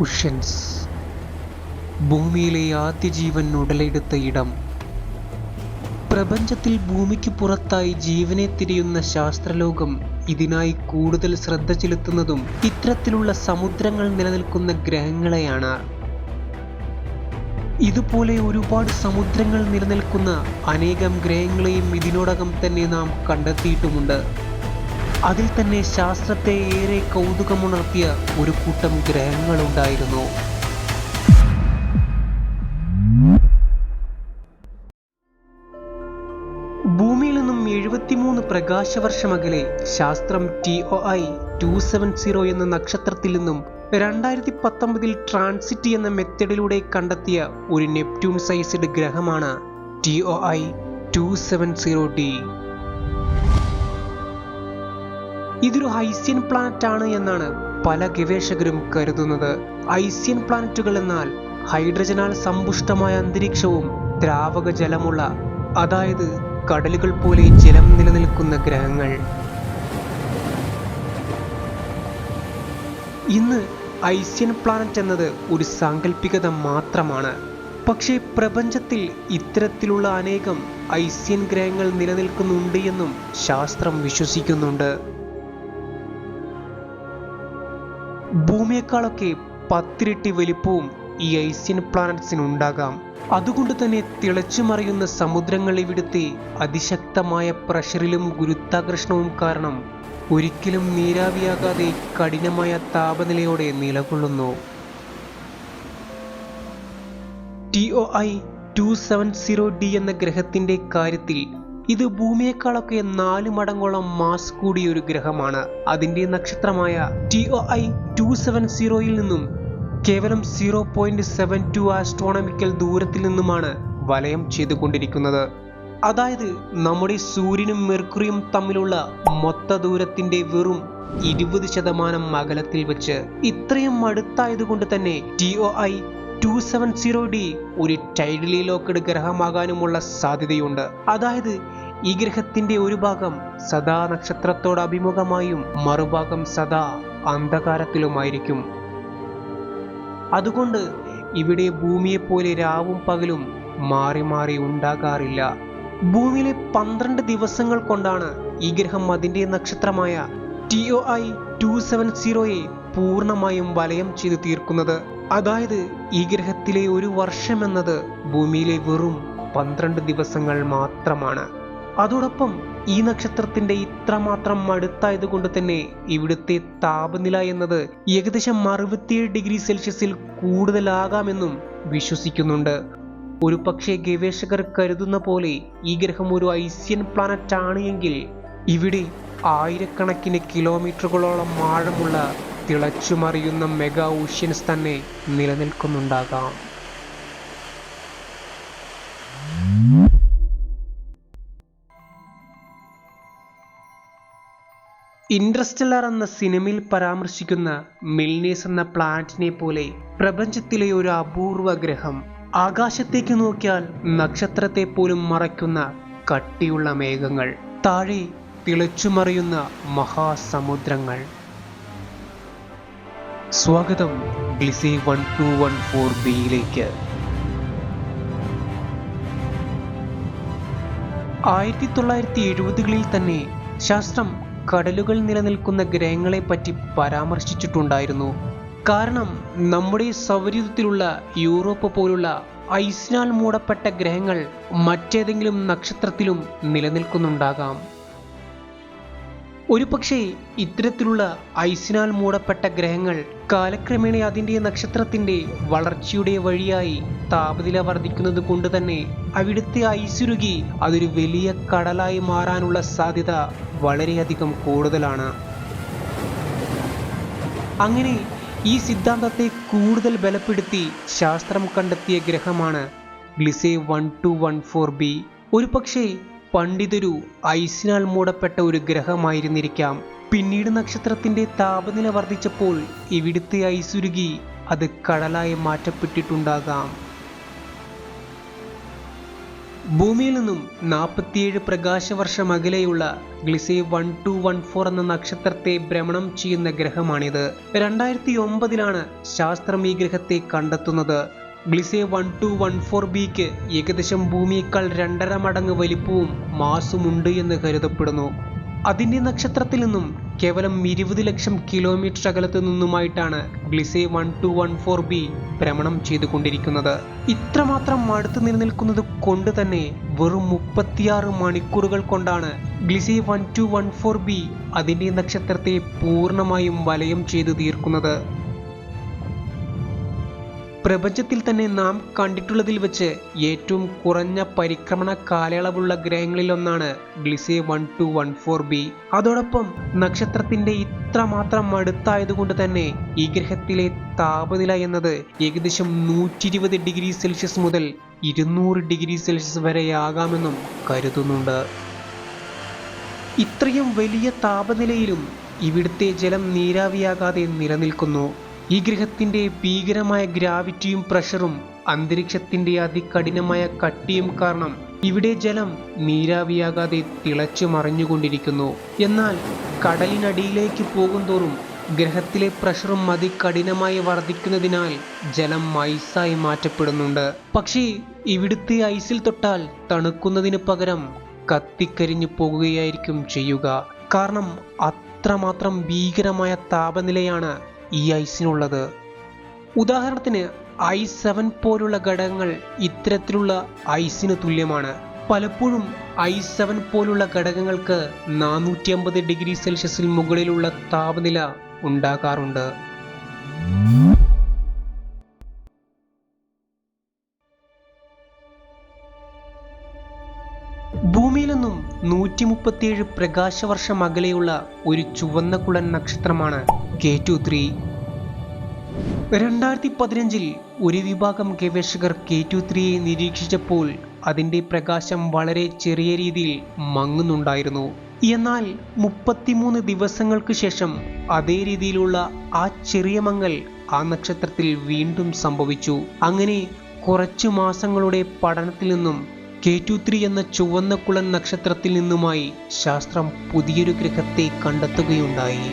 ഉഷൻസ് ഭൂമിയിലെ ആദ്യ ജീവൻ ഉടലെടുത്ത ഇടം. പ്രപഞ്ചത്തിൽ ഭൂമിക്ക് പുറത്തായി ജീവനെ തിരിയുന്ന ശാസ്ത്രലോകം ഇതിനായി കൂടുതൽ ശ്രദ്ധ ചെലുത്തുന്നതും ഇത്തരത്തിലുള്ള സമുദ്രങ്ങൾ നിലനിൽക്കുന്ന ഗ്രഹങ്ങളെയാണ്. ഇതുപോലെ ഒരുപാട് സമുദ്രങ്ങൾ നിലനിൽക്കുന്ന അനേകം ഗ്രഹങ്ങളെയും ഇതിനോടകം തന്നെ നാം കണ്ടെത്തിയിട്ടുമുണ്ട്. അതിൽ തന്നെ ശാസ്ത്രത്തെ ഏറെ കൗതുകമുണർത്തിയ ഒരു കൂട്ടം ഗ്രഹങ്ങളുണ്ടായിരുന്നു. ഭൂമിയിൽ നിന്നും എഴുപത്തിമൂന്ന് പ്രകാശവർഷം അകലെ ശാസ്ത്രം T O I two seven zero എന്ന നക്ഷത്രത്തിൽ നിന്നും രണ്ടായിരത്തി പത്തൊമ്പതിൽ ട്രാൻസിറ്റ് എന്ന മെത്തഡിലൂടെ കണ്ടെത്തിയ ഒരു നെപ്റ്റ്യൂൺ സൈസ്ഡ് ഗ്രഹമാണ് T O I two seven zero D. ഇതൊരു ഐസ്യൻ പ്ലാനറ്റ് ആണ് എന്നാണ് പല ഗവേഷകരും കരുതുന്നത്. ഐസ്യൻ പ്ലാനറ്റുകൾ എന്നാൽ ഹൈഡ്രജനാൽ സമ്പുഷ്ടമായ അന്തരീക്ഷവും ദ്രാവക ജലമുള്ള അതായത് കടലുകൾ പോലെ ജലം നിലനിൽക്കുന്ന ഗ്രഹങ്ങൾ. ഇന്ന് ഐസ്യൻ പ്ലാനറ്റ് എന്നത് ഒരു സാങ്കല്പികത മാത്രമാണ്. പക്ഷേ പ്രപഞ്ചത്തിൽ ഇത്തരത്തിലുള്ള അനേകം ഐസ്യൻ ഗ്രഹങ്ങൾ നിലനിൽക്കുന്നുണ്ട് എന്നും ശാസ്ത്രം വിശ്വസിക്കുന്നുണ്ട്. ഭൂമിയെക്കാളൊക്കെ പത്തിരട്ടി വലിപ്പവും ഈ ഐസ്യൻ പ്ലാനറ്റ്സിന് ഉണ്ടാകാം അതുകൊണ്ട് തന്നെ തിളച്ചു മറിയുന്ന സമുദ്രങ്ങൾ ഇവിടുത്തെ അതിശക്തമായ പ്രഷറിലും ഗുരുത്വാകർഷണവും കാരണം ഒരിക്കലും നീരാവിയാകാതെ കഠിനമായ താപനിലയോടെ നിലകൊള്ളുന്നു. T O I two seven zero D എന്ന ഗ്രഹത്തിന്റെ കാര്യത്തിൽ ഇത് ഭൂമിയേക്കാളൊക്കെ നാല് മടങ്ങോളം മാസ് കൂടിയ ഒരു ഗ്രഹമാണ്. അതിന്റെ നക്ഷത്രമായ T O I two seven സീറോയിൽ നിന്നും കേവലം zero point seven two astronomical ദൂരത്തിൽ നിന്നുമാണ് വലയം ചെയ്തുകൊണ്ടിരിക്കുന്നത്. അതായത് നമ്മുടെ സൂര്യനും മെർക്കുറിയും തമ്മിലുള്ള മൊത്ത ദൂരത്തിന്റെ വെറും ഇരുപത് ശതമാനം അകലത്തിൽ വെച്ച് ഇത്രയും അടുത്തായതുകൊണ്ട് തന്നെ T O I two seven zero D ഒരു ടൈഡലി ലോക്കഡ് ഗ്രഹമാകാനുമുള്ള സാധ്യതയുണ്ട്. അതായത് ഈ ഗ്രഹത്തിന്റെ ഒരു ഭാഗം സദാ നക്ഷത്രത്തോട് അഭിമുഖമായും മറുഭാഗം സദാ അന്ധകാരത്തിലുമായിരിക്കും. അതുകൊണ്ട് ഇവിടെ ഭൂമിയെപ്പോലെ രാവും പകലും മാറി മാറി ഉണ്ടാകാറില്ല. ഭൂമിയിലെ പന്ത്രണ്ട് ദിവസങ്ങൾ കൊണ്ടാണ് ഈ ഗ്രഹം അതിന്റെ നക്ഷത്രമായ T O I two seven സീറോയെ പൂർണമായും വലയം ചെയ്തു തീർക്കുന്നത്. അതായത് ഈ ഗ്രഹത്തിലെ ഒരു വർഷം എന്നത് ഭൂമിയിലെ വെറും പന്ത്രണ്ട് ദിവസങ്ങൾ മാത്രമാണ്. അതോടൊപ്പം ഈ നക്ഷത്രത്തിന്റെ ഇത്രമാത്രം അടുത്തായത് കൊണ്ട് തന്നെ ഇവിടുത്തെ താപനില എന്നത് ഏകദേശം അറുപത്തിയേഴ് ഡിഗ്രി സെൽഷ്യസിൽ കൂടുതലാകാമെന്നും വിശ്വസിക്കുന്നുണ്ട്. ഒരു പക്ഷേ ഗവേഷകർ കരുതുന്ന പോലെ ഈ ഗ്രഹം ഒരു ഐസ്യൻ പ്ലാനറ്റ് ആണ് എങ്കിൽ ഇവിടെ ആയിരക്കണക്കിന് കിലോമീറ്ററുകളോളം ആഴമുള്ള തിളച്ചുമറിയുന്ന മെഗാ ഓഷ്യൻസ് തന്നെ നിലനിൽക്കുന്നുണ്ടാകാം. ഇൻട്രസ്റ്റെല്ലർ എന്ന സിനിമയിൽ പരാമർശിക്കുന്ന മിൽനേസ് എന്ന പ്ലാനറ്റിനെ പോലെ പ്രപഞ്ചത്തിലെ ഒരു അപൂർവ ഗ്രഹം ആകാശത്തേക്ക് നോക്കിയാൽ നക്ഷത്രത്തെ പോലും മറയ്ക്കുന്ന കട്ടിയുള്ള മേഘങ്ങൾ താഴെ തിളച്ചുമറിയുന്ന മഹാസമുദ്രങ്ങൾ. സ്വാഗതം Gliese one two one four ബിയിലേക്ക്. ആയിരത്തി തൊള്ളായിരത്തി എഴുപതുകളിൽ തന്നെ ശാസ്ത്രം കടലുകൾ നിലനിൽക്കുന്ന ഗ്രഹങ്ങളെ പറ്റി പരാമർശിച്ചിട്ടുണ്ടായിരുന്നു. കാരണം നമ്മുടെ സൗരയൂഥത്തിലുള്ള യൂറോപ്പ് പോലുള്ള ഐസിനാൽ മൂടപ്പെട്ട ഗ്രഹങ്ങൾ മറ്റേതെങ്കിലും നക്ഷത്രത്തിലും നിലനിൽക്കുന്നുണ്ടാകാം. ഒരുപക്ഷെ ഇത്തരത്തിലുള്ള ഐസിനാൽ മൂടപ്പെട്ട ഗ്രഹങ്ങൾ കാലക്രമേണ അതിന്റെ നക്ഷത്രത്തിന്റെ വളർച്ചയുടെ വഴിയായി താപനില വർദ്ധിക്കുന്നത് കൊണ്ട് തന്നെ അവിടുത്തെ ഐസുരുകി അതൊരു വലിയ കടലായി മാറാനുള്ള സാധ്യത വളരെയധികം കൂടുതലാണ്. അങ്ങനെ ഈ സിദ്ധാന്തത്തെ കൂടുതൽ ബലപ്പെടുത്തി ശാസ്ത്രം കണ്ടെത്തിയ ഗ്രഹമാണ് Gliese one two one four B. ഒരു പക്ഷേ പണ്ടിതൊരു ഐസിനാൽ മൂടപ്പെട്ട ഒരു ഗ്രഹമായിരുന്നിരിക്കാം. പിന്നീട് നക്ഷത്രത്തിന്റെ താപനില വർദ്ധിച്ചപ്പോൾ ഇവിടുത്തെ ഐസുരുകി അത് കടലായി മാറ്റപ്പെട്ടിട്ടുണ്ടാകാം. ഭൂമിയിൽ നിന്നും നാൽപ്പത്തിയേഴ് പ്രകാശവർഷം അകലെയുള്ള Gliese one two one four എന്ന നക്ഷത്രത്തെ ഭ്രമണം ചെയ്യുന്ന ഗ്രഹമാണിത്. രണ്ടായിരത്തി ഒമ്പതിലാണ് ശാസ്ത്രം ഈ ഗ്രഹത്തെ കണ്ടെത്തുന്നത്. Gliese one two one four ബിക്ക് ഏകദേശം ഭൂമിയേക്കാൾ രണ്ടര മടങ്ങ് വലിപ്പവും മാസുമുണ്ട് എന്ന് കരുതപ്പെടുന്നു. അതിന്റെ നക്ഷത്രത്തിൽ നിന്നും കേവലം ഇരുപത് ലക്ഷം കിലോമീറ്റർ അകലത്തു നിന്നുമായിട്ടാണ് Gliese one two one four B ഭ്രമണം ചെയ്തുകൊണ്ടിരിക്കുന്നത്. ഇത്രമാത്രം അടുത്ത് നിലനിൽക്കുന്നത് കൊണ്ട് തന്നെ വെറും മുപ്പത്തിയാറ് മണിക്കൂറുകൾ കൊണ്ടാണ് Gliese one two one four B അതിന്റെ നക്ഷത്രത്തെ പൂർണമായും വലയം ചെയ്തു തീർക്കുന്നത്. പ്രപഞ്ചത്തിൽ തന്നെ നാം കണ്ടിട്ടുള്ളതിൽ വെച്ച് ഏറ്റവും കുറഞ്ഞ പരിക്രമണ കാലയളവുള്ള ഗ്രഹങ്ങളിലൊന്നാണ് Gliese one two one four b. അതോടൊപ്പം നക്ഷത്രത്തിന്റെ ഇത്രമാത്രം അടുത്തായതുകൊണ്ട് തന്നെ ഈ ഗ്രഹത്തിലെ താപനില എന്നത് ഏകദേശം നൂറ്റി ഇരുപത് ഡിഗ്രി സെൽഷ്യസ് മുതൽ ഇരുന്നൂറ് ഡിഗ്രി സെൽഷ്യസ് വരെയാകാമെന്നും കരുതുന്നുണ്ട്. ഇത്രയും വലിയ താപനിലയിലും ഇവിടുത്തെ ജലം നീരാവിയാകാതെ നിലനിൽക്കുന്നു. ഈ ഗ്രഹത്തിന്റെ ഭീകരമായ ഗ്രാവിറ്റിയും പ്രഷറും അന്തരീക്ഷത്തിന്റെ അതികഠിനമായ കട്ടിയും കാരണം ഇവിടെ ജലം നീരാവിയാകാതെ തിളച്ചു മറിഞ്ഞുകൊണ്ടിരിക്കുന്നു. എന്നാൽ കടലിനടിയിലേക്ക് പോകുന്തോറും ഗ്രഹത്തിലെ പ്രഷറും അതികഠിനമായി വർദ്ധിക്കുന്നതിനാൽ ജലം ഐസായി മാറ്റപ്പെടുന്നുണ്ട്. പക്ഷേ ഇവിടുത്തെ ഐസിൽ തൊട്ടാൽ തണുക്കുന്നതിന് പകരം കത്തിക്കരിഞ്ഞു പോകുകയായിരിക്കും ചെയ്യുക. കാരണം അത്രമാത്രം ഭീകരമായ താപനിലയാണ് ഈ ഐസിനുള്ളത്. ഉദാഹരണത്തിന് ഐ സെവൻ പോലുള്ള ഘടകങ്ങൾ ഇത്തരത്തിലുള്ള ഐസിന് തുല്യമാണ്. പലപ്പോഴും ഐ സെവൻ പോലുള്ള ഘടകങ്ങൾക്ക് നാനൂറ്റി അമ്പത് ഡിഗ്രി സെൽഷ്യസിൽ മുകളിലുള്ള താപനില ഉണ്ടാകാറുണ്ട്. മുപ്പത്തിയേഴ് പ്രകാശവർഷം അകലെയുള്ള ഒരു ചുവന്ന കുളൻ നക്ഷത്രമാണ് കെ ടു ത്രീ രണ്ടായിരത്തി പതിനഞ്ചിൽ ഒരു വിഭാഗം ഗവേഷകർ കെ ടു ത്രീയെ നിരീക്ഷിച്ചപ്പോൾ അതിന്റെ പ്രകാശം വളരെ ചെറിയ രീതിയിൽ മങ്ങുന്നുണ്ടായിരുന്നു. എന്നാൽ മുപ്പത്തിമൂന്ന് ദിവസങ്ങൾക്ക് ശേഷം അതേ രീതിയിലുള്ള ആ ചെറിയ മങ്ങൽ ആ നക്ഷത്രത്തിൽ വീണ്ടും സംഭവിച്ചു. അങ്ങനെ കുറച്ചു മാസങ്ങളുടെ പഠനത്തിൽ നിന്നും കെ ടു ത്രീ എന്ന ചുവന്ന കുളൻ നക്ഷത്രത്തിൽ നിന്നുമായി ശാസ്ത്രം പുതിയൊരു ഗ്രഹത്തെ കണ്ടെത്തുകയുണ്ടായി.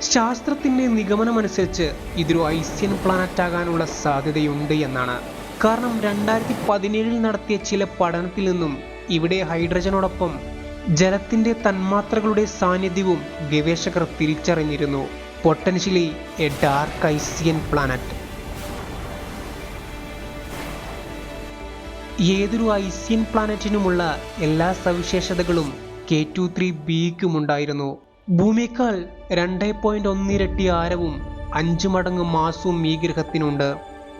ശാസ്ത്രത്തിന്റെ നിഗമനമനുസരിച്ച് ഇതൊരു ഐസ്യൻ പ്ലാനറ്റ് ആകാനുള്ള സാധ്യതയുണ്ട് എന്നാണ്. കാരണം രണ്ടായിരത്തി പതിനേഴിൽ നടത്തിയ ചില പഠനത്തിൽ നിന്നും ഇവിടെ ഹൈഡ്രജനോടൊപ്പം ജലത്തിന്റെ തന്മാത്രകളുടെ സാന്നിധ്യവും ഗവേഷകർ തിരിച്ചറിഞ്ഞിരുന്നു. Potentially a dark Hycean planet. ഏതൊരു ഐസിയൻ പ്ലാനറ്റിനുമുള്ള എല്ലാ സവിശേഷതകളും കെ ടു ത്രീ ബിക്കുമുണ്ടായിരുന്നു. ഭൂമിയേക്കാൾ രണ്ട് പോയിന്റ് ഒന്നിരട്ടി ആരവും അഞ്ച് മടങ്ങ് മാസവും ഈ ഗ്രഹത്തിനുണ്ട്.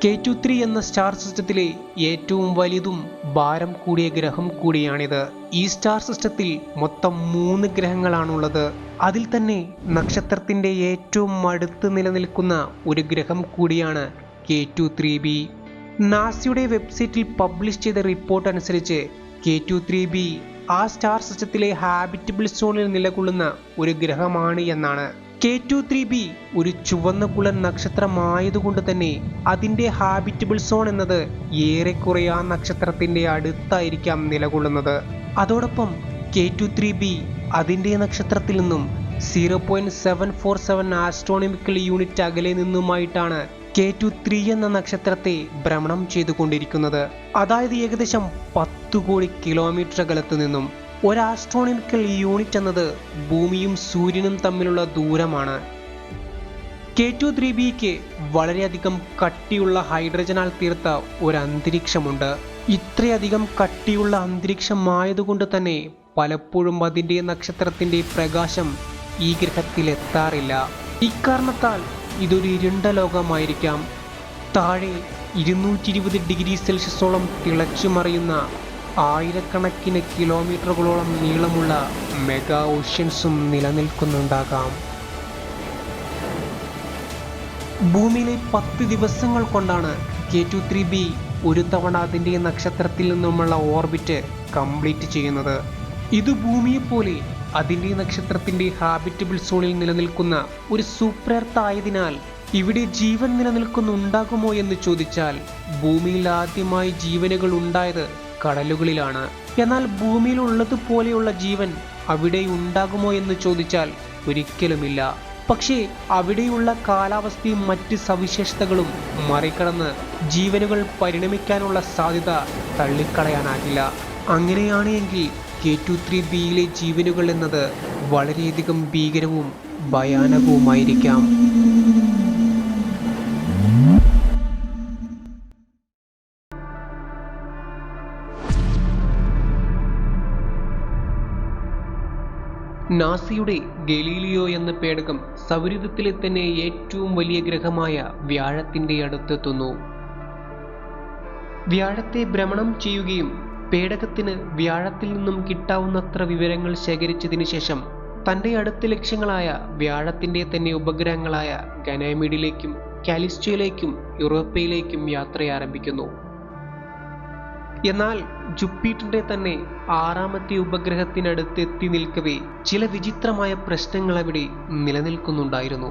കെ ടു ത്രീ എന്ന സ്റ്റാർ സിസ്റ്റത്തിലെ ഏറ്റവും വലുതും ഭാരം കൂടിയ ഗ്രഹം കൂടിയാണിത്. ഈ സ്റ്റാർ സിസ്റ്റത്തിൽ മൊത്തം മൂന്ന് ഗ്രഹങ്ങളാണുള്ളത്. അതിൽ തന്നെ നക്ഷത്രത്തിന്റെ ഏറ്റവും അടുത്ത് നിലനിൽക്കുന്ന ഒരു ഗ്രഹം കൂടിയാണ് കെ ടു ത്രീ ബി. നാസയുടെ വെബ്സൈറ്റിൽ പബ്ലിഷ് ചെയ്ത റിപ്പോർട്ട് അനുസരിച്ച് കെ ടു ത്രീ ബി ആ സ്റ്റാർ സിസ്റ്റത്തിലെ ഹാബിറ്റബിൾ സോണിൽ നിലകൊള്ളുന്ന ഒരു ഗ്രഹമാണ് എന്നാണ്. കെ ടു ത്രീ ബി ഒരു ചുവന്ന കുളൻ നക്ഷത്രമായതുകൊണ്ട് തന്നെ അതിന്റെ ഹാബിറ്റബിൾ സോൺ എന്നത് ഏറെക്കുറെ ആ നക്ഷത്രത്തിന്റെ അടുത്തായിരിക്കാം നിലകൊള്ളുന്നത്. അതോടൊപ്പം കെ ടു ത്രീ ബി അതിന്റെ നക്ഷത്രത്തിൽ നിന്നും zero point seven four seven astronomical unit അകലെ നിന്നുമായിട്ടാണ് കെ ടു ത്രീ എന്ന നക്ഷത്രത്തെ ഭ്രമണം ചെയ്തുകൊണ്ടിരിക്കുന്നത്. അതായത് ഏകദേശം പത്തു കോടി കിലോമീറ്റർ അകലത്ത് നിന്നും ഒരു ആസ്ട്രോണിക്കൽ യൂണിറ്റ് എന്നത് ഭൂമിയും സൂര്യനും തമ്മിലുള്ള ദൂരമാണ്. കെ ടു ത്രീ ബിക്ക് വളരെയധികം കട്ടിയുള്ള ഹൈഡ്രജനാൽ തീർത്ത ഒരു അന്തരീക്ഷമുണ്ട് ഇത്രയധികം കട്ടിയുള്ള അന്തരീക്ഷമായതുകൊണ്ട് തന്നെ പലപ്പോഴും അതിന്റെ നക്ഷത്രത്തിന്റെ പ്രകാശം ഈ ഗ്രഹത്തിൽ എത്താറില്ല ഇക്കാരണത്താൽ ഇതൊരു ഇരുണ്ട ലോകമായിരിക്കാം. താഴെ ഇരുന്നൂറ്റി ഇരുപത് ഡിഗ്രി സെൽഷ്യസോളം തിളച്ചു മറിയുന്ന ആയിരക്കണക്കിന് കിലോമീറ്ററുകളോളം നീളമുള്ള മെഗാ ഓഷ്യൻസും നിലനിൽക്കുന്നുണ്ടാകാം. ഭൂമിയിലെ പത്ത് ദിവസങ്ങൾ കൊണ്ടാണ് കെ ടു ത്രീ ബി ഒരു തവണ അതിന്റെ നക്ഷത്രത്തിൽ നിന്നുമുള്ള ഓർബിറ്റ് കംപ്ലീറ്റ് ചെയ്യുന്നത്. ഇത് ഭൂമിയെപ്പോലെ അതിന്റെ നക്ഷത്രത്തിന്റെ ഹാബിറ്റബിൾ സോണിൽ നിലനിൽക്കുന്ന ഒരു സൂപ്പർ എർത്ത് ആയതിനാൽ ഇവിടെ ജീവൻ നിലനിൽക്കുന്നുണ്ടാകുമോ എന്ന് ചോദിച്ചാൽ ഭൂമിയിൽ ആദ്യമായി ജീവനുകൾ ഉണ്ടായത് കടലുകളിലാണ്. എന്നാൽ ഭൂമിയിൽ ഉള്ളതുപോലെയുള്ള ജീവൻ അവിടെ ഉണ്ടാകുമോ എന്ന് ചോദിച്ചാൽ ഒരിക്കലുമില്ല. പക്ഷേ അവിടെയുള്ള കാലാവസ്ഥയും മറ്റ് സവിശേഷതകളും മറികടന്ന് ജീവനുകൾ പരിണമിക്കാനുള്ള സാധ്യത തള്ളിക്കളയാനാകില്ല. അങ്ങനെയാണ് എങ്കിൽ കെ ടു ത്രീ ബിയിലെ ജീവനുകൾ എന്നത് വളരെയധികം ഭീകരവും ഭയാനകവുമായിരിക്കാം. നാസയുടെ ഗലീലിയോ എന്ന പേടകം സൗരയൂഥത്തിലെ തന്നെ ഏറ്റവും വലിയ ഗ്രഹമായ വ്യാഴത്തിന്റെ അടുത്തെത്തുന്നു. വ്യാഴത്തെ ഭ്രമണം ചെയ്യുകയും പേടകത്തിന് വ്യാഴത്തിൽ നിന്നും കിട്ടാവുന്നത്ര വിവരങ്ങൾ ശേഖരിച്ചതിന് ശേഷം തന്റെ അടുത്ത ലക്ഷ്യങ്ങളായ വ്യാഴത്തിന്റെ തന്നെ ഉപഗ്രഹങ്ങളായ ഗനാമിഡിലേക്കും കാലിസ്റ്റോയിലേക്കും യൂറോപ്പയിലേക്കും യാത്ര ആരംഭിക്കുന്നു എന്നാൽ ജുപ്പീറ്ററിന്റെ തന്നെ ആറാമത്തെ ഉപഗ്രഹത്തിനടുത്ത് എത്തി നിൽക്കവേ ചില വിചിത്രമായ പ്രശ്നങ്ങൾ അവിടെ നിലനിൽക്കുന്നുണ്ടായിരുന്നു.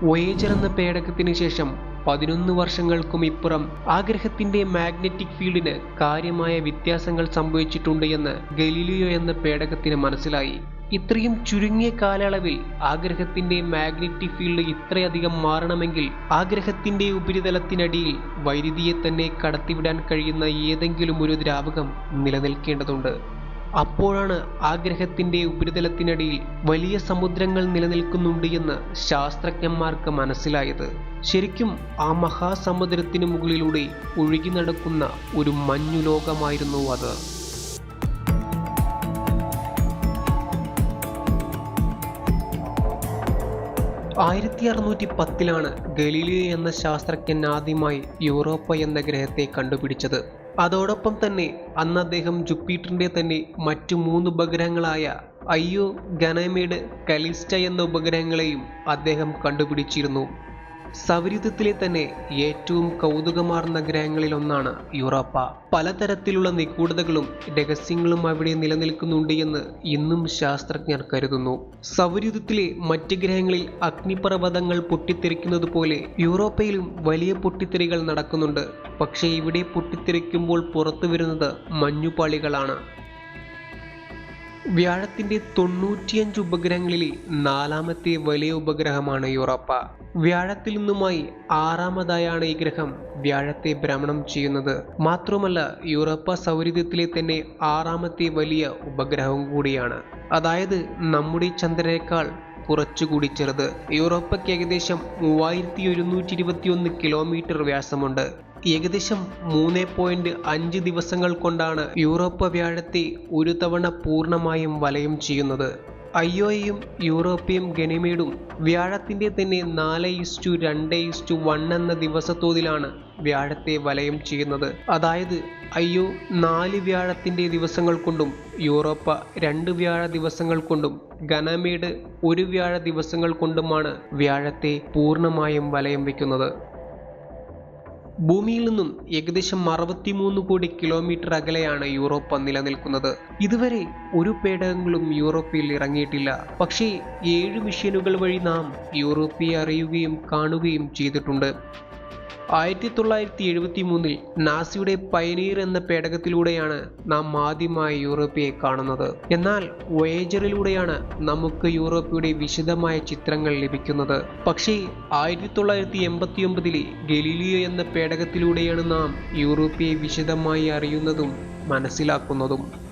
വോയേജർ എന്ന പേടകത്തിന് ശേഷം പതിനൊന്ന് വർഷങ്ങൾക്കും ഇപ്പുറം ആ ഗ്രഹത്തിന്റെ മാഗ്നറ്റിക് ഫീൽഡിന് കാര്യമായ വ്യത്യാസങ്ങൾ സംഭവിച്ചിട്ടുണ്ട് എന്ന് ഗലീലിയോ എന്ന പേടകത്തിന് മനസ്സിലായി. ഇത്രയും ചുരുങ്ങിയ കാലയളവിൽ ആഗ്രഹത്തിന്റെ ഗ്രഹത്തിന്റെ മാഗ്നറ്റിക് ഫീൽഡ് ഇത്രയധികം മാറണമെങ്കിൽ ആഗ്രഹത്തിന്റെ ഉപരിതലത്തിനടിയിൽ വൈദ്യുതിയെ തന്നെ കടത്തിവിടാൻ കഴിയുന്ന ഏതെങ്കിലും ഒരു ദ്രാവകം നിലനിൽക്കേണ്ടതുണ്ട്. അപ്പോഴാണ് ആഗ്രഹത്തിന്റെ ഉപരിതലത്തിനടിയിൽ വലിയ സമുദ്രങ്ങൾ നിലനിൽക്കുന്നുണ്ട് എന്ന് ശാസ്ത്രജ്ഞന്മാർക്ക് മനസ്സിലായത്. ശരിക്കും ആ മഹാസമുദ്രത്തിനു മുകളിലൂടെ ഒഴുകി നടക്കുന്ന ഒരു മഞ്ഞുലോകമായിരുന്നു അത്. ആയിരത്തി അറുന്നൂറ്റി പത്തിലാണ് ഗലീലിയോ എന്ന ശാസ്ത്രജ്ഞൻ ആദ്യമായി യൂറോപ്പ എന്ന ഗ്രഹത്തെ കണ്ടുപിടിച്ചത്. അതോടൊപ്പം തന്നെ അന്ന് അദ്ദേഹം ജുപ്പീറ്ററിന്റെ തന്നെ മറ്റു മൂന്ന് ഉപഗ്രഹങ്ങളായ അയ്യോ ഗനമേഡ് കലിസ്റ്റ എന്ന ഉപഗ്രഹങ്ങളെയും അദ്ദേഹം കണ്ടുപിടിച്ചിരുന്നു. സൗരയുധത്തിലെ തന്നെ ഏറ്റവും കൗതുകമാർന്ന ഗ്രഹങ്ങളിലൊന്നാണ് യൂറോപ്പ. പലതരത്തിലുള്ള നിഗൂഢതകളും രഹസ്യങ്ങളും അവിടെ നിലനിൽക്കുന്നുണ്ട് എന്ന് ഇന്നും ശാസ്ത്രജ്ഞർ കരുതുന്നു. സൗരയുധത്തിലെ മറ്റ് ഗ്രഹങ്ങളിൽ അഗ്നിപർവതങ്ങൾ പൊട്ടിത്തെറിക്കുന്നത് പോലെ യൂറോപ്പയിലും വലിയ പൊട്ടിത്തെറികൾ നടക്കുന്നുണ്ട്. പക്ഷേ ഇവിടെ പൊട്ടിത്തെറിക്കുമ്പോൾ പുറത്തു വരുന്നത് മഞ്ഞുപാളികളാണ്. വ്യാഴത്തിന്റെ തൊണ്ണൂറ്റിയഞ്ച് ഉപഗ്രഹങ്ങളിലെ നാലാമത്തെ വലിയ ഉപഗ്രഹമാണ് യൂറോപ്പ. വ്യാഴത്തിൽ നിന്നുമായി ആറാമതായാണ് ഈ ഗ്രഹം വ്യാഴത്തെ ഭ്രമണം ചെയ്യുന്നത്. മാത്രമല്ല യൂറോപ്പ സൗരയൂഥത്തിലെ തന്നെ ആറാമത്തെ വലിയ ഉപഗ്രഹവും കൂടിയാണ്. അതായത് നമ്മുടെ ചന്ദ്രനേക്കാൾ കുറച്ചുകൂടി ചെറുത്. യൂറോപ്പയ്ക്ക് ഏകദേശം മൂവായിരത്തി ഒരുന്നൂറ്റി ഇരുപത്തിയൊന്ന് കിലോമീറ്റർ വ്യാസമുണ്ട്. ഏകദേശം മൂന്ന് പോയിന്റ് അഞ്ച് ദിവസങ്ങൾ കൊണ്ടാണ് യൂറോപ്പ് വ്യാഴത്തെ ഒരു തവണ പൂർണമായും വലയം ചെയ്യുന്നത്. അയ്യോയും യൂറോപ്യം ഗനിമീഡും വ്യാഴത്തിന്റെ തന്നെ നാല് ഇസ്റ്റു രണ്ട് ഇസ്റ്റു വൺ എന്ന ദിവസത്തോതിലാണ് വ്യാഴത്തെ വലയം ചെയ്യുന്നത്. അതായത് അയ്യോ നാല് വ്യാഴത്തിന്റെ ദിവസങ്ങൾ കൊണ്ടും യൂറോപ്പ രണ്ട് വ്യാഴ ദിവസങ്ങൾ കൊണ്ടും ഗനമീഡ് ഒരു വ്യാഴ ദിവസങ്ങൾ കൊണ്ടുമാണ് വ്യാഴത്തെ പൂർണമായും വലയം വയ്ക്കുന്നത്. ഭൂമിയിൽ നിന്നും ഏകദേശം അറുപത്തിമൂന്ന് കോടി കിലോമീറ്റർ അകലെയാണ് യൂറോപ്പ് നിലനിൽക്കുന്നത്. ഇതുവരെ ഒരു പേടകങ്ങളും യൂറോപ്പിൽ ഇറങ്ങിയിട്ടില്ല. പക്ഷേ ഏഴ് മിഷനുകൾ വഴി നാം യൂറോപ്പിയെ അറിയുകയും കാണുകയും ചെയ്തിട്ടുണ്ട്. ആയിരത്തി തൊള്ളായിരത്തി എഴുപത്തി മൂന്നിൽ നാസിയുടെ പയനീർ എന്ന പേടകത്തിലൂടെയാണ് നാം ആദ്യമായി യൂറോപ്പിയെ കാണുന്നത്. എന്നാൽ വയേജറിലൂടെയാണ് നമുക്ക് യൂറോപ്പിയുടെ വിശദമായ ചിത്രങ്ങൾ ലഭിക്കുന്നത്. പക്ഷേ ആയിരത്തി തൊള്ളായിരത്തി എൺപത്തി ഒമ്പതിലെ ഗലീലിയോ എന്ന പേടകത്തിലൂടെയാണ് നാം യൂറോപ്പിയെ വിശദമായി അറിയുന്നതും മനസ്സിലാക്കുന്നതും.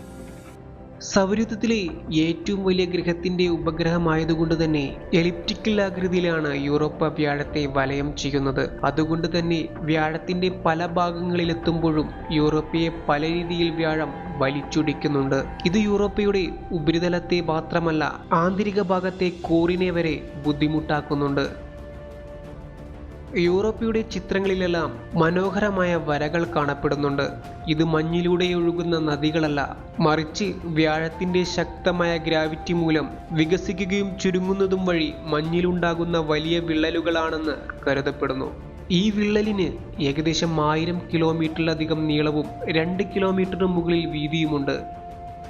സൗരയൂഥത്തിലെ ഏറ്റവും വലിയ ഗ്രഹത്തിന്റെ ഉപഗ്രഹമായതുകൊണ്ട് തന്നെ എലിപ്റ്റിക്കൽ ആകൃതിയിലാണ് യൂറോപ്പ വ്യാഴത്തെ വലയം ചെയ്യുന്നത്. അതുകൊണ്ട് തന്നെ വ്യാഴത്തിന്റെ പല ഭാഗങ്ങളിലെത്തുമ്പോഴും യൂറോപ്പയെ പല രീതിയിൽ വ്യാഴം വലിച്ചൊടിക്കുന്നുണ്ട്. ഇത് യൂറോപ്പയുടെ ഉപരിതലത്തെ മാത്രമല്ല ആന്തരിക ഭാഗത്തെ കോറിനെ വരെ ബുദ്ധിമുട്ടാക്കുന്നുണ്ട്. യൂറോപ്പിയുടെ ചിത്രങ്ങളിലെല്ലാം മനോഹരമായ വരകൾ കാണപ്പെടുന്നുണ്ട്. ഇത് മഞ്ഞിലൂടെ ഒഴുകുന്ന നദികളല്ല മറിച്ച് വ്യാഴത്തിന്റെ ശക്തമായ ഗ്രാവിറ്റി മൂലം വികസിക്കുകയും ചുരുങ്ങുന്നതും വഴി മഞ്ഞിലുണ്ടാകുന്ന വലിയ വിള്ളലുകളാണെന്ന് കരുതപ്പെടുന്നു. ഈ വിള്ളലിന് ഏകദേശം ആയിരം കിലോമീറ്ററിലധികം നീളവും രണ്ട് കിലോമീറ്ററിന് മുകളിൽ വീതിയുമുണ്ട്.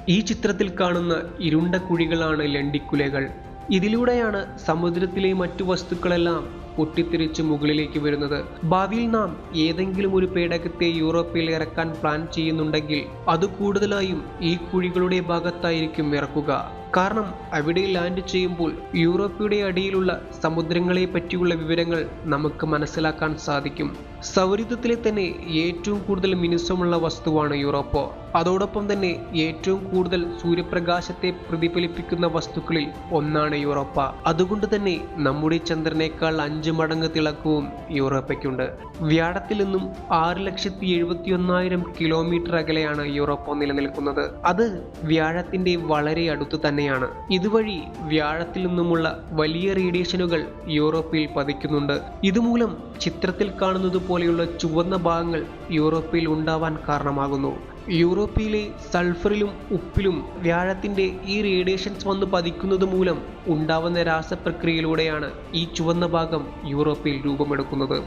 ഈ ചിത്രത്തിൽ കാണുന്ന ഇരുണ്ട കുഴികളാണ് ലണ്ടിക്കുലകൾ. ഇതിലൂടെയാണ് സമുദ്രത്തിലെ മറ്റു വസ്തുക്കളെല്ലാം പൊട്ടിത്തെറിച്ച് മുകളിലേക്ക് വരുന്നത്. ഭാവിയിൽ നാം ഏതെങ്കിലും ഒരു പേടകത്തെ യൂറോപ്പിൽ ഇറക്കാൻ പ്ലാൻ ചെയ്യുന്നുണ്ടെങ്കിൽ അത് കൂടുതലായും ഈ കുഴികളുടെ ഭാഗത്തായിരിക്കും ഇറക്കുക. കാരണം അവിടെ ലാൻഡ് ചെയ്യുമ്പോൾ യൂറോപ്പിയുടെ അടിയിലുള്ള സമുദ്രങ്ങളെ പറ്റിയുള്ള വിവരങ്ങൾ നമുക്ക് മനസ്സിലാക്കാൻ സാധിക്കും. സൗരയുധത്തിലെ തന്നെ ഏറ്റവും കൂടുതൽ മിനുസമുള്ള വസ്തുവാണ് യൂറോപ്പ്. അതോടൊപ്പം തന്നെ ഏറ്റവും കൂടുതൽ സൂര്യപ്രകാശത്തെ പ്രതിഫലിപ്പിക്കുന്ന വസ്തുക്കളിൽ ഒന്നാണ് യൂറോപ്പ. അതുകൊണ്ട് തന്നെ നമ്മുടെ ചന്ദ്രനേക്കാൾ അഞ്ച് മടങ്ങ് തിളക്കവും യൂറോപ്പയ്ക്കുണ്ട്. വ്യാഴത്തിൽ നിന്നും ആറ് ലക്ഷത്തി എഴുപത്തി ഒന്നായിരം കിലോമീറ്റർ അകലെയാണ് യൂറോപ്പ നിലനിൽക്കുന്നത്. അത് വ്യാഴത്തിന്റെ വളരെ അടുത്ത് തന്നെയാണ്. ഇതുവഴി വ്യാഴത്തിൽ നിന്നുമുള്ള വലിയ റേഡിയേഷനുകൾ യൂറോപ്പിൽ പതിക്കുന്നുണ്ട്. ഇതുമൂലം ചിത്രത്തിൽ കാണുന്നത് പോലെയുള്ള ചുവന്ന ഭാഗങ്ങൾ യൂറോപ്പിൽ ഉണ്ടാവാൻ കാരണമാകുന്നു. യൂറോപ്പിലെ സൾഫറിലും ഉപ്പിലും വ്യാഴത്തിന്റെ ഈ റേഡിയേഷൻസ് വന്ന് പതിക്കുന്നത് മൂലം ഉണ്ടാവുന്ന രാസപ്രക്രിയയിലൂടെയാണ് ഈ ചുവന്ന ഭാഗം യൂറോപ്പിൽ രൂപമെടുക്കുന്നത്.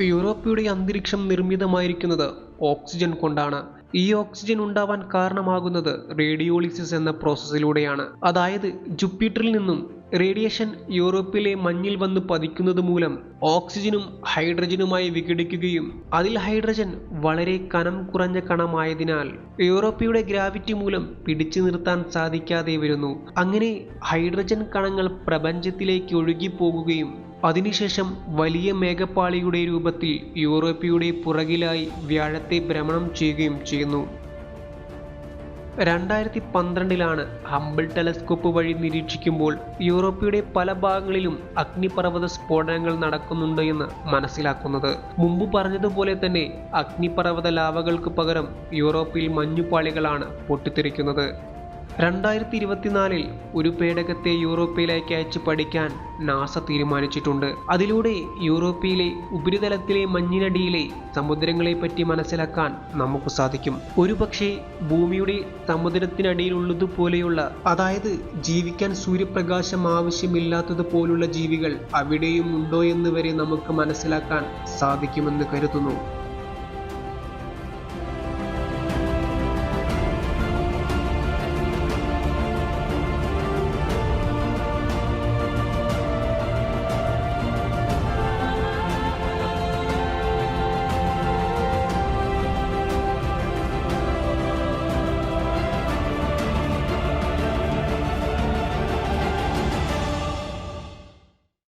യൂറോപ്പിയുടെ അന്തരീക്ഷം നിർമ്മിതമായിരിക്കുന്നത് ഓക്സിജൻ കൊണ്ടാണ്. ഈ ഓക്സിജൻ ഉണ്ടാവാൻ കാരണമാകുന്നത് റേഡിയോളിസിസ് എന്ന പ്രോസസ്സിലൂടെയാണ്. അതായത് ജുപ്പിറ്ററിൽ നിന്നും റേഡിയേഷൻ യൂറോപ്പിലെ മഞ്ഞിൽ വന്ന് പതിക്കുന്നത് മൂലം ഓക്സിജനും ഹൈഡ്രജനുമായി വിഘടിക്കുകയും അതിൽ ഹൈഡ്രജൻ വളരെ കനം കുറഞ്ഞ കണമായതിനാൽ യൂറോപ്പിയുടെ ഗ്രാവിറ്റി മൂലം പിടിച്ചു നിർത്താൻ സാധിക്കാതെ വരുന്നു. അങ്ങനെ ഹൈഡ്രജൻ കണങ്ങൾ പ്രപഞ്ചത്തിലേക്ക് ഒഴുകിപ്പോകുകയും അതിനുശേഷം വലിയ മേഘപ്പാളിയുടെ രൂപത്തിൽ യൂറോപ്പിയുടെ പുറകിലായി വ്യാഴത്തെ ഭ്രമണം ചെയ്യുകയും ചെയ്യുന്നു. രണ്ടായിരത്തി പന്ത്രണ്ടിലാണ് ഹംബിൾ ടെലസ്കോപ്പ് വഴി നിരീക്ഷിക്കുമ്പോൾ യൂറോപ്പിയുടെ പല ഭാഗങ്ങളിലും അഗ്നിപർവത സ്ഫോടനങ്ങൾ നടക്കുന്നുണ്ട് എന്ന് മനസ്സിലാക്കുന്നത്. മുമ്പ് പറഞ്ഞതുപോലെ തന്നെ അഗ്നിപർവത ലാവകൾക്ക് പകരം യൂറോപ്പിൽ മഞ്ഞുപാളികളാണ് പൊട്ടിത്തെറിക്കുന്നത്. രണ്ടായിരത്തി ഇരുപത്തിനാലിൽ ഒരു പേടകത്തെ യൂറോപ്പിലേക്ക് അയച്ച് പഠിക്കാൻ നാസ തീരുമാനിച്ചിട്ടുണ്ട്. അതിലൂടെ യൂറോപ്പിലെ ഉപരിതലത്തിലെ മഞ്ഞിനടിയിലെ സമുദ്രങ്ങളെപ്പറ്റി മനസ്സിലാക്കാൻ നമുക്ക് സാധിക്കും. ഒരുപക്ഷെ ഭൂമിയുടെ സമുദ്രത്തിനടിയിലുള്ളതുപോലെയുള്ള അതായത് ജീവിക്കാൻ സൂര്യപ്രകാശം ആവശ്യമില്ലാത്തതുപോലുള്ള ജീവികൾ അവിടെയും ഉണ്ടോ എന്ന് വരെ നമുക്ക് മനസ്സിലാക്കാൻ സാധിക്കുമെന്ന് കരുതുന്നു.